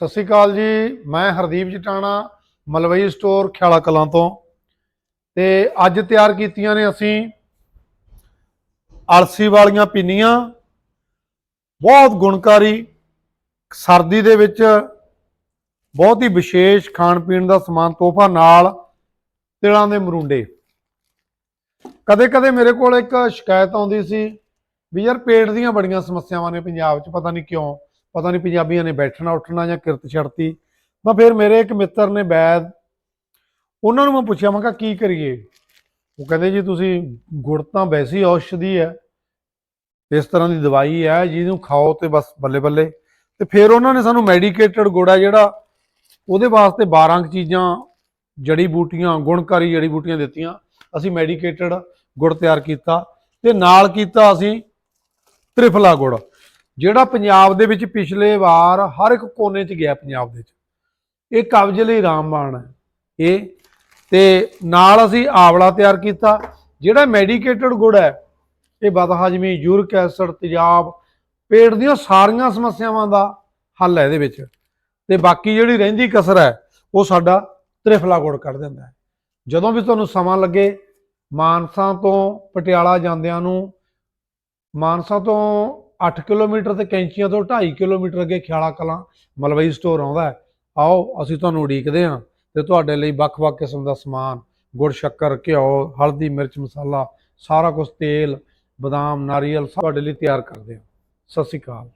ਸਤਿ ਸ਼੍ਰੀ ਅਕਾਲ ਜੀ, ਮੈਂ ਹਰਦੀਪ ਜਟਾਣਾ, ਮਲਵਈ ਸਟੋਰ ਖਿਆਲਾ ਕਲਾਂ ਤੋਂ। ਤੇ ਅੱਜ ਤਿਆਰ ਕੀਤੀਆਂ ਨੇ ਅਸੀਂ ਅਲਸੀ ਵਾਲੀਆਂ ਪਿੰਨੀਆਂ। ਬਹੁਤ ਗੁਣਕਾਰੀ, ਸਰਦੀ ਦੇ ਵਿੱਚ ਬਹੁਤ ਹੀ ਵਿਸ਼ੇਸ਼ ਖਾਣ ਪੀਣ ਦਾ ਸਮਾਨ ਤੋਹਫਾ ਨਾਲ ਤਿਲਾਂ ਦੇ ਮਰੂੰਡੇ। ਕਦੇ-ਕਦੇ ਮੇਰੇ ਕੋਲ ਇੱਕ ਸ਼ਿਕਾਇਤ ਆਉਂਦੀ ਸੀ ਵੀ ਯਾਰ ਪੇਟ ਦੀਆਂ ਬੜੀਆਂ ਸਮੱਸਿਆਵਾਂ ਨੇ ਪੰਜਾਬ 'ਚ, ਪਤਾ ਨਹੀਂ ਕਿਉਂ। ਪਤਾ ਨਹੀਂ ਪੰਜਾਬੀਆਂ ਨੇ ਬੈਠਣਾ, ਉੱਠਣਾ ਜਾਂ ਕਿਰਤ ਛੜਤੀ ਤਾਂ ਫਿਰ ਮੇਰੇ ਇੱਕ ਮਿੱਤਰ ਨੇ ਵੈਦ ਉਹਨਾਂ ਨੂੰ ਮੈਂ ਪੁੱਛਿਆ, ਮੈਂ ਕਿਹਾ, ਕੀ ਕਰੀਏ? ਉਹ ਕਹਿੰਦੇ, ਜੀ ਤੁਸੀਂ ਗੁੜ ਤਾਂ ਵੈਸੀ ਔਸ਼ਧੀ ਹੈ, ਇਸ ਤਰ੍ਹਾਂ ਦੀ ਦਵਾਈ ਹੈ, ਜਿਹਨੂੰ ਖਾਓ ਤੇ ਬਸ ਬੱਲੇ ਬੱਲੇ। ਤੇ ਫਿਰ ਉਹਨਾਂ ਨੇ ਸਾਨੂੰ ਮੈਡੀਕੇਟਡ ਗੁੜ ਹੈ ਜਿਹੜਾ, ਉਹਦੇ ਵਾਸਤੇ 12 ਕੁ ਚੀਜ਼ਾਂ, ਜੜੀ ਬੂਟੀਆਂ, ਗੁਣਕਾਰੀ ਜੜੀ ਬੂਟੀਆਂ ਦਿੱਤੀਆਂ। ਅਸੀਂ ਮੈਡੀਕੇਟਡ ਗੁੜ ਤਿਆਰ ਕੀਤਾ ਤੇ ਨਾਲ ਕੀਤਾ ਅਸੀਂ ਤ੍ਰਿਫਲਾ ਗੁੜ। ਜਿਹੜਾ ਪੰਜਾਬ ਦੇ ਵਿੱਚ ਪਿਛਲੇ ਵਾਰ ਹਰ ਇੱਕ ਕੋਨੇ 'ਚ ਗਿਆ ਪੰਜਾਬ ਦੇ 'ਚ, ਇਹ ਕਬਜ਼ ਲਈ ਰਾਮਬਾਣ ਹੈ। ਇਹ ਤੇ ਨਾਲ ਅਸੀਂ ਆਵਲਾ ਤਿਆਰ ਕੀਤਾ, ਜਿਹੜਾ ਮੈਡੀਕੇਟਡ ਗੁੜ ਹੈ, ਇਹ ਬਦਹਜਮੀ, ਯੂਰਿਕ ਐਸਿਡ, ਤੇਜ਼ਾਬ, ਪੇਟ ਦੀਆਂ ਸਾਰੀਆਂ ਸਮੱਸਿਆਵਾਂ ਦਾ ਹੱਲ ਹੈ ਇਹਦੇ ਵਿੱਚ। ਤੇ ਬਾਕੀ ਜਿਹੜੀ ਰਹਿੰਦੀ ਕਸਰ ਹੈ, ਉਹ ਸਾਡਾ ਤ੍ਰਿਫਲਾ ਗੁੜ ਕੱਢ ਦਿੰਦਾ ਹੈ। ਜਦੋਂ ਵੀ ਤੁਹਾਨੂੰ ਸਮਾਂ ਲੱਗੇ, ਮਾਨਸਾ ਤੋਂ ਪਟਿਆਲਾ ਜਾਂਦਿਆਂ ਨੂੰ, ਮਾਨਸਾ ਤੋਂ 8 ਕਿਲੋਮੀਟਰ ਤੇ ਕੈਂਚੀਆਂ ਤੋਂ 2.5 ਕਿਲੋਮੀਟਰ ਅੱਗੇ ਖਿਆਲਾ ਕਲਾਂ, ਮਲਵਈ ਸਟੋਰ ਆਉਂਦਾ ਆਓ, ਅਸੀਂ ਤੁਹਾਨੂੰ ਉਡੀਕਦੇ ਹਾਂ ਤੇ ਤੁਹਾਡੇ ਲਈ ਵੱਖ-ਵੱਖ ਕਿਸਮ ਦਾ ਸਮਾਨ, ਗੁੜ, ਸ਼ੱਕਰ, ਘਿਓ, ਹਲਦੀ, ਮਿਰਚ, ਮਸਾਲਾ, ਸਾਰਾ ਕੁਝ ਤੇਲ, ਬਦਾਮ, ਨਾਰੀਅਲ ਸਭ ਤੁਹਾਡੇ ਲਈ ਤਿਆਰ ਕਰਦੇ ਹਾਂ। ਸਤਿ ਸ਼੍ਰੀ ਅਕਾਲ।